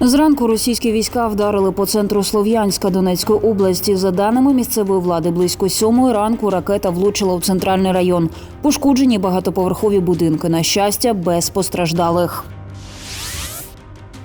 Зранку російські війська вдарили по центру Слов'янська Донецької області. За даними місцевої влади, близько сьомої ранку ракета влучила у центральний район. Пошкоджені багатоповерхові будинки. На щастя, без постраждалих.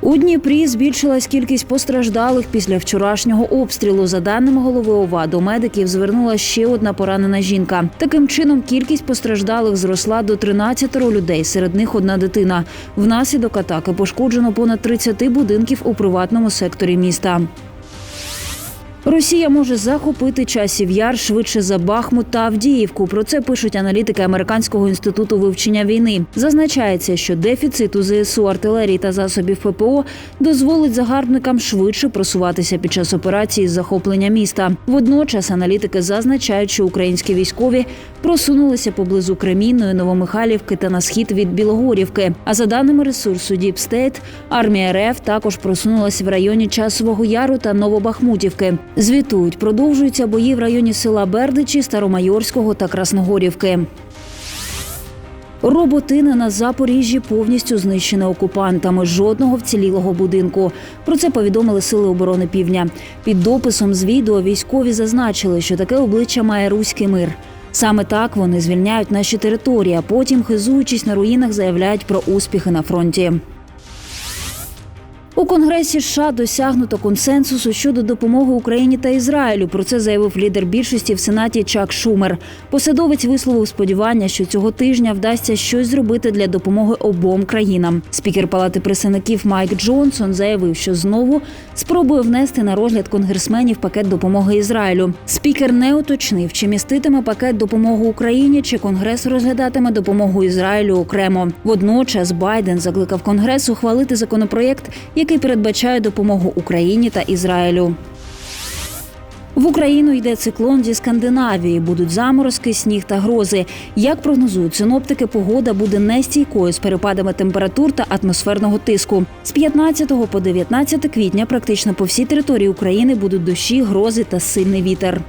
У Дніпрі збільшилась кількість постраждалих після вчорашнього обстрілу. За даними голови ОВА, до медиків звернула ще одна поранена жінка. Таким чином, кількість постраждалих зросла до 13 людей. Серед них одна дитина. Внаслідок атаки пошкоджено понад 30 будинків у приватному секторі міста. Росія може захопити часів яр швидше за Бахмут та Авдіївку. Про це пишуть аналітики Американського інституту вивчення війни. Зазначається, що дефіцит у ЗСУ артилерії та засобів ППО дозволить загарбникам швидше просуватися під час операції з захоплення міста. Водночас аналітики зазначають, що українські військові просунулися поблизу Кремінної, Новомихайлівки та на схід від Білогорівки. А за даними ресурсу State, армія РФ також просунулася в районі Часового Яру та Новобахмутівки. Звітують, продовжуються бої в районі села Бердичі, Старомайорського та Красногорівки. Роботини на Запоріжжі повністю знищені окупантами. Жодного вцілілого будинку. Про це повідомили Сили оборони Півдня. Під дописом з відео військові зазначили, що таке обличчя має руський мир. Саме так вони звільняють наші території, а потім, хизуючись на руїнах, заявляють про успіхи на фронті. У Конгресі США досягнуто консенсусу щодо допомоги Україні та Ізраїлю. Про це заявив лідер більшості в Сенаті Чак Шумер. Посадовець висловив сподівання, що цього тижня вдасться щось зробити для допомоги обом країнам. Спікер Палати представників Майк Джонсон заявив, що знову спробує внести на розгляд конгресменів пакет допомоги Ізраїлю. Спікер не уточнив, чи міститиме пакет допомоги Україні, чи Конгрес розглядатиме допомогу Ізраїлю окремо. Водночас Байден закликав Конгрес ухвалити законопроєкт, який передбачає допомогу Україні та Ізраїлю. В Україну йде циклон зі Скандинавії. Будуть заморозки, сніг та грози. Як прогнозують синоптики, погода буде нестійкою з перепадами температур та атмосферного тиску. З 15 по 19 квітня практично по всій території України будуть дощі, грози та сильний вітер.